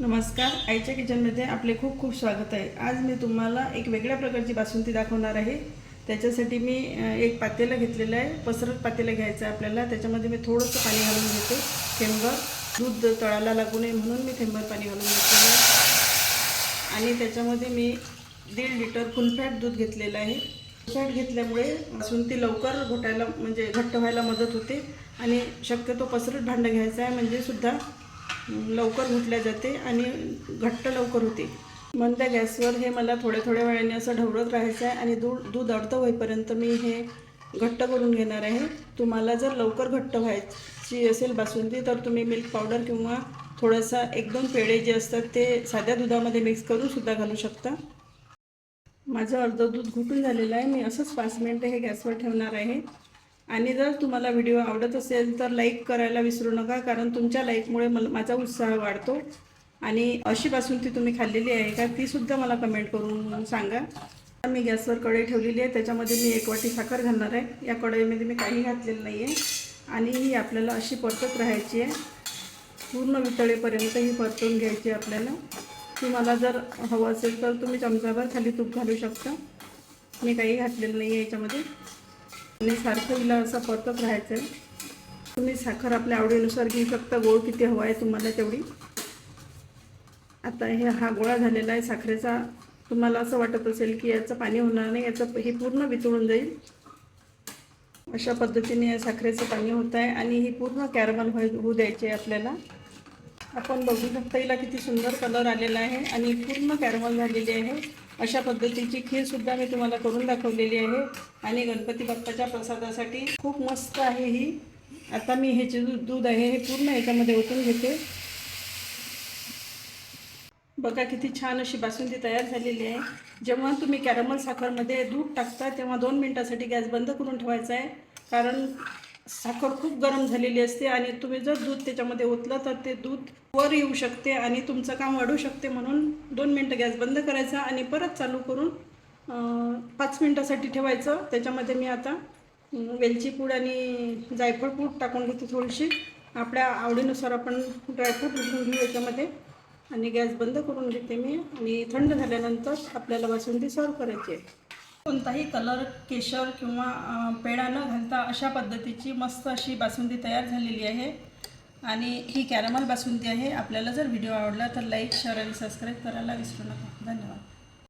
नमस्कार. आईच्या किचनमध्ये आपले खूप खूप स्वागत आहे. आज मी तुम्हाला एक वेगळ्या प्रकारची बासुंदी दाखवणार आहे. त्याच्यासाठी मी एक पातेलं घेतलेलं आहे. पसरत पातेलं घ्यायचं आहे आपल्याला. त्याच्यामध्ये मी थोडंसं पाणी घालून घेते. थेंबर. दूध तळाला लागू नये म्हणून मी थेंबर पाणी घालून घेतलेलं आहे. आणि त्याच्यामध्ये मी दीड लिटर फुलफॅट दूध घेतलेलं आहे. फुलफॅट घेतल्यामुळे बासुंदी लवकर घोटायला म्हणजे घट्ट व्हायला मदत होते. आणि शक्यतो पसरट भांडं घ्यायचं आहे. म्हणजे सुद्धा लवकर घुटल्या जाते आणि घट्ट लवकर होते. मंद गॅसवर हे मला थोड्या थोड्या वेळाने असं ढवळत राहायचं आहे आणि दूध दूध अर्ध होईपर्यंत मी हे घट्ट करून घेणार आहे. तुम्हाला जर लवकर घट्ट व्हायची असेल बासुंदी तर तुम्ही मिल्क पावडर किंवा थोडासा एक दोन पेढे जे असतात ते साध्या दुधामध्ये मिक्स करून सुद्धा घालू शकता. माझं अर्धं दूध घुटून झालेलं आहे. मी असंच पाच मिनटं हे गॅसवर ठेवणार आहे. आणि जर तुम्हाला व्हिडिओ आवडत असेल तर लाईक करायला विसरू नका कारण तुमच्या लाईकमुळे मला माझा उत्साह वाढतो. आणि अशी ती तुम्ही खाल्लेली आहे का तीसुद्धा मला कमेंट करून सांगा. मी गॅसवर कढई ठेवलेली आहे त्याच्यामध्ये मी एक वाटी साखर घालणार आहे. या कढईमध्ये मी काही घातलेलं नाही आहे आणि ही आपल्याला अशी परतत राहायची आहे. पूर्ण वितळेपर्यंत ही परतून घ्यायची आहे आपल्याला. तुम्हाला जर हवं असेल तर तुम्ही चमचाभर खाली तूप घालू शकता. मी काही घातलेलं नाही आहे याच्यामध्ये. आणि सारखं हिला असं परतत राहायचं आहे. तुम्ही साखर आपल्या आवडीनुसार घेऊ शकता गोळ किती हवा आहे तुम्हाला तेवढी. आता हे हा गोळा झालेला आहे साखरेचा. तुम्हाला असं वाटत असेल की याचं पाणी होणार नाही याचं हे पूर्ण वितळून जाईल. अशा पद्धतीने या साखरेचं पाणी होत आहे आणि ही पूर्ण कॅरमल होऊ द्यायची आहे आपल्याला. आपण बघू शकता हिला किती सुंदर कलर आलेला आहे आणि पूर्ण कॅरमल झालेली आहे. अशा पद्धतीची खीरसुद्धा मी तुम्हाला करून दाखवलेली आहे. आणि गणपती बाप्पाच्या प्रसादासाठी खूप मस्त आहे ही. आता मी हे जे दूध दूध आहे हे पूर्ण ह्याच्यामध्ये ओतून घेते. बघा किती छान अशी बासुंदी तयार झालेली आहे. जेव्हा तुम्ही कॅरमल साखरमध्ये दूध टाकता तेव्हा दोन मिनटासाठी गॅस बंद करून ठेवायचा आहे. कारण साखर खूप गरम झालेली असते आणि तुम्ही जर दूध त्याच्यामध्ये ओतलं तर ते दूध वर येऊ शकते आणि तुमचं काम वाढू शकते म्हणून दोन मिनटं गॅस बंद करायचा आणि परत चालू करून पाच मिनटासाठी ठेवायचं. त्याच्यामध्ये मी आता वेलची पूड आणि जायफळ पूड टाकून घेते थोडीशी. आपल्या आवडीनुसार आपण ड्रायफ्रूट उठून घेऊ याच्यामध्ये. आणि गॅस बंद करून घेते मी. आणि थंड झाल्यानंतर आपल्याला बासुंदी सर्व करायची आहे. कोणताही कलर केशर किंवा पेढा न घालता अशा पद्धतीची मस्त अशी बासुंदी तयार झालेली आहे. आणि ही कॅरमल बासुंदी आहे. आपल्याला जर व्हिडिओ आवडला तर लाईक शेअर आणि सबस्क्राईब करायला विसरू नका. धन्यवाद.